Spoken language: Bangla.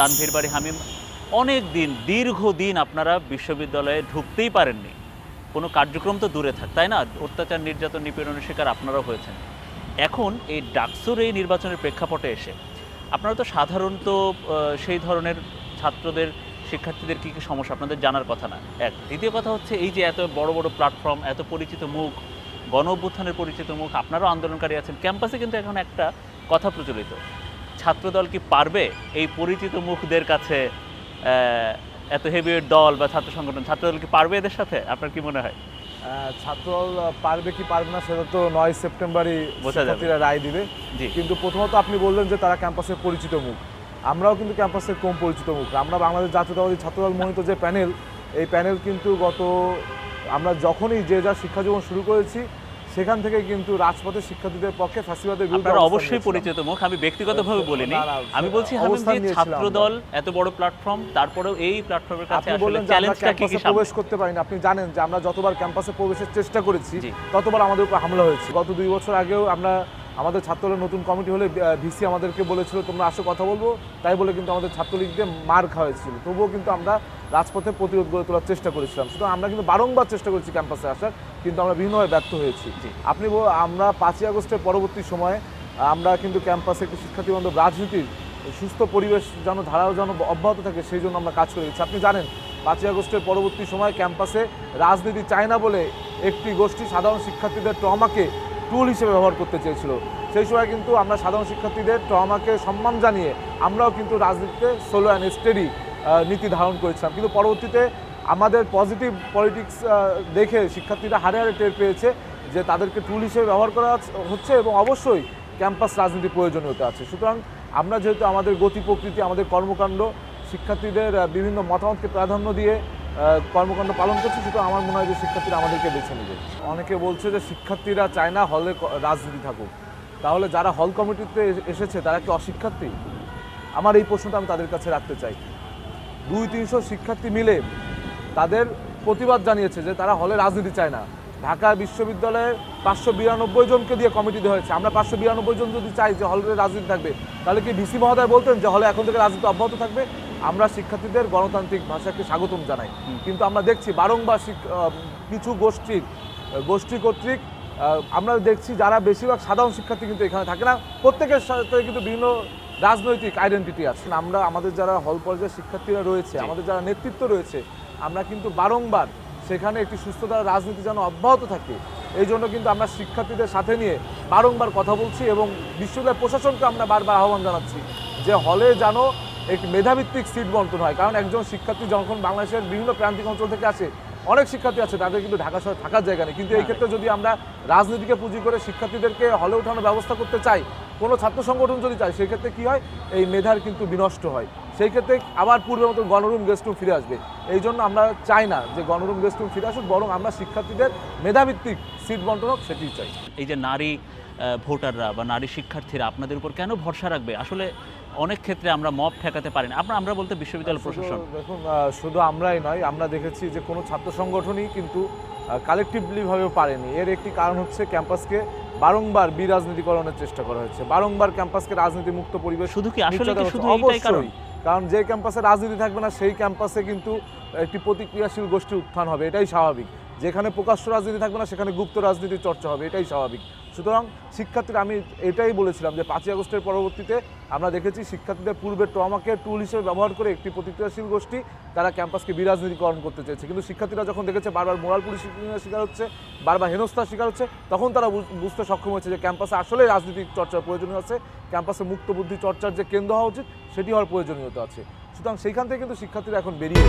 তানভীর বাড়ি হামিম, অনেক দিন, দীর্ঘদিন আপনারা বিশ্ববিদ্যালয়ে ঢুকতেই পারেননি। কোনো কার্যক্রম তো দূরে থাক, তাই না? অত্যাচার, নির্যাতন, নিপীড়নের শিকার আপনারাও হয়েছেন। এখন এই ডাকসুর এই নির্বাচনের প্রেক্ষাপটে এসে, আপনারা তো সাধারণত সেই ধরনের ছাত্রদের, শিক্ষার্থীদের কী কী সমস্যা? আপনাদের জানার কথা না। এক, দ্বিতীয় কথা হচ্ছে এই যে এত বড় বড় প্ল্যাটফর্ম এত পরিচিত মুখ গণ অভ্যুত্থানের পরিচিত মুখ, আপনারাও আন্দোলনকারী আছেন। ক্যাম্পাসে কিন্তু এখন একটা কথা প্রচলিত। ছাত্রদল কি পারবে? এই পরিচিত মুখদের কাছে এত হেভি দল বা ছাত্র সংগঠন ছাত্রদল কি পারবে এদের সাথে? আপনার কি মনে হয়? ছাত্রদল পারবে কি পারবে না সেটা তো নয় সেপ্টেম্বরই। শিক্ষার্থীরা রায় দিবে। জি। কিন্তু প্রথমত আপনি বললেন যে তারা ক্যাম্পাসের পরিচিত মুখ। আমরাও কিন্তু ক্যাম্পাসের কম পরিচিত মুখ। আমরা বাংলাদেশ জাতীয়তাবাদী ছাত্রদল মনোনীত যে প্যানেল এই প্যানেল কিন্তু গত আমরা যখনই যে যা শিক্ষা জীবন শুরু করেছি সেখান থেকে কিন্তু রাজপথে শিক্ষার্থীদের পক্ষে ফ্যাসিবাদের বিরুদ্ধে অবশ্যই পরিচিত মুখ আমি ব্যক্তিগতভাবে বলিনি। না, না, আমি বলছি যে ছাত্র দল এত বড় প্ল্যাটফর্ম তারপরেও এই প্ল্যাটফর্মের কাছে আসলে বললেন চ্যালেঞ্জটা কি কি ক্যাম্পাসে প্রবেশ করতে পারিনি। আপনি জানেন যে আমরা যতবার ক্যাম্পাসে প্রবেশের চেষ্টা করেছি ততবার আমাদের উপর হামলা হয়েছে। গত দুই বছর আগেও আমরা আমাদের ছাত্রদলের নতুন কমিটি হলে ভিসি আমাদেরকে বলেছিল তোমরা আসো কথা বলব। তাই বলে কিন্তু আমাদের ছাত্রলীগদের মার খাওয়া হয়েছিল। তবুও কিন্তু আমরা রাজপথে প্রতিরোধ গড়ে তোলার চেষ্টা করেছিলাম। সুতরাং আমরা কিন্তু বারংবার চেষ্টা করেছি ক্যাম্পাসে আসার কিন্তু আমরা বিভিন্নভাবে ব্যর্থ হয়েছি। আপনি আমরা পাঁচই আগস্টের পরবর্তী সময়ে আমরা কিন্তু ক্যাম্পাসে একটি শিক্ষার্থী বান্ধব রাজনীতির সুস্থ পরিবেশ যেন ধারাও যেন অব্যাহত থাকে সেই জন্য আমরা কাজ করে গেছি। আপনি জানেন পাঁচই আগস্টের পরবর্তী সময় ক্যাম্পাসে রাজনীতি চায় না বলে একটি গোষ্ঠী সাধারণ শিক্ষার্থীদের ট্রমাকে টুল হিসেবে ব্যবহার করতে চেয়েছিল। সেই সময় কিন্তু আমরা সাধারণ শিক্ষার্থীদের ট্রমাকে সম্মান জানিয়ে আমরাও কিন্তু রাজনীতিতে সোলো অ্যান্ড স্টেডি নীতি ধারণ করেছিলাম। কিন্তু পরবর্তীতে আমাদের পজিটিভ পলিটিক্স দেখে শিক্ষার্থীরা হারে হারে টের পেয়েছে যে তাদেরকে টুল হিসেবে ব্যবহার করা হচ্ছে এবং অবশ্যই ক্যাম্পাস রাজনীতি প্রয়োজনীয়তা আছে। সুতরাং আমরা যেহেতু আমাদের গতি প্রকৃতি, আমাদের কর্মকাণ্ড, শিক্ষার্থীদের বিভিন্ন মতামতকে প্রাধান্য দিয়ে কর্মকাণ্ড পালন করছি, সেটা আমার মনে হয় যে শিক্ষার্থীরা আমাদেরকে বেছে নেবে। অনেকে বলছে যে শিক্ষার্থীরা চায় না হলে রাজনীতি থাকুক। তাহলে যারা হল কমিটিতে এসে- এসেছে, তারা কি অশিক্ষার্থী? আমার এই প্রশ্নটা আমি তাদের কাছে রাখতে চাই। দুই তিনশো শিক্ষার্থী মিলে তাদের প্রতিবাদ জানিয়েছে যে তারা হলে রাজনীতি চায় না। ঢাকা বিশ্ববিদ্যালয়ে পাঁচশো বিরানব্বই জনকে দিয়ে কমিটি দেওয়া হয়েছে। আমরা পাঁচশো বিরানব্বই জন যদি চাই যে হলে রাজনীতি থাকবে, তাহলে কি ভিসি মহোদয় বলতেন যে হলে এখন থেকে রাজনীতি অব্যাহত থাকবে? আমরা শিক্ষার্থীদের গণতান্ত্রিক ভাষাকে স্বাগতম জানাই। কিন্তু আমরা দেখছি বারংবার কিছু গোষ্ঠীর গোষ্ঠী কর্তৃক আমরা দেখছি যারা বেশিরভাগ সাধারণ শিক্ষার্থী কিন্তু এখানে থাকে না। প্রত্যেকের সাথে কিন্তু বিভিন্ন রাজনৈতিক আইডেন্টিটি আছে। আমরা আমাদের যারা হল পর্যায়ের শিক্ষার্থীরা রয়েছে আমাদের যারা নেতৃত্ব রয়েছে আমরা কিন্তু বারংবার সেখানে একটি সুস্থতার রাজনীতি যেন অব্যাহত থাকে এই জন্য কিন্তু আমরা শিক্ষার্থীদের সাথে নিয়ে বারংবার কথা বলছি এবং বিশ্ববিদ্যালয় প্রশাসনকে আমরা বারবার আহ্বান জানাচ্ছি যে হলে যেন একটি মেধাভিত্তিক সিট বন্টন হয়। কারণ একজন শিক্ষার্থী যখন বাংলাদেশের বিভিন্ন প্রান্তিক অঞ্চল থেকে আসে অনেক শিক্ষার্থী আছে তাদের কিন্তু ঢাকা শহরে থাকার জায়গা নেই। কিন্তু এই ক্ষেত্রে যদি আমরা রাজনীতিকে পুঁজি করে শিক্ষার্থীদেরকে হলে ওঠানোর ব্যবস্থা করতে চাই কোনো ছাত্র সংগঠন যদি চায় সেই ক্ষেত্রে কী হয়? এই মেধার কিন্তু বিনষ্ট হয়। সেই ক্ষেত্রে আবার পূর্বের মতো গণরুম গেস্ট রুম ফিরে আসবে। এই জন্য আমরা চাই না যে গণরুম গেস্ট রুম ফিরে আসুক বরং আমরা শিক্ষার্থীদের মেধাভিত্তিক সিট বন্টন হোক সেটি চাই। এই যে নারী ভোটাররা বা নারী শিক্ষার্থীরা আপনাদের উপর কেন ভরসা রাখবে? আসলে অনেক ক্ষেত্রে আমরা মব ঠেকাতে পারি না। আপনার আমরা বলতে বিশ্ববিদ্যালয় প্রশাসন। দেখুন শুধু আমরাই নয় আমরা দেখেছি যে কোনো ছাত্র সংগঠনই কিন্তু কালেকটিভলি ভাবে পারেনি। এর একটি কারণ হচ্ছে ক্যাম্পাসকে বারংবার বিরাজনীতিকরণের চেষ্টা করা হয়েছে। বারংবার ক্যাম্পাসকে রাজনীতি মুক্ত পরিবেশ শুধু কি আসলে শুধু এইটাই কারণ। কারণ যে ক্যাম্পাসে রাজনীতি থাকবে না সেই ক্যাম্পাসে কিন্তু একটি প্রতিক্রিয়াশীল গোষ্ঠীর উত্থান হবে। এটাই স্বাভাবিক। যেখানে প্রকাশ্য রাজনীতি থাকবে না সেখানে গুপ্ত রাজনীতির চর্চা হবে। এটাই স্বাভাবিক। সুতরাং শিক্ষার্থীরা, আমি এটাই বলেছিলাম যে পাঁচই আগস্টের পরবর্তীতে আমরা দেখেছি শিক্ষার্থীদের পূর্বে ট্রমাকে টুল হিসেবে ব্যবহার করে একটি প্রতিক্রিয়াশীল গোষ্ঠী তারা ক্যাম্পাসকে বিরাজনীতিকরণ করতে চেয়েছে কিন্তু শিক্ষার্থীরা যখন দেখেছে বারবার মোরাল পুলিশ শিকার হচ্ছে, বারবার হেনস্থার শিকার হচ্ছে, তখন তারা বুঝ- বুঝতে সক্ষম হয়েছে যে ক্যাম্পাসে আসলে রাজনৈতিক চর্চার প্রয়োজনীয় আছে, ক্যাম্পাসে মুক্ত বুদ্ধি চর্চার যে কেন্দ্র হওয়া উচিত, সেটি হওয়ার প্রয়োজনীয়তা আছে সুতরাং সেইখান থেকে কিন্তু শিক্ষার্থীরা এখন বেরিয়ে।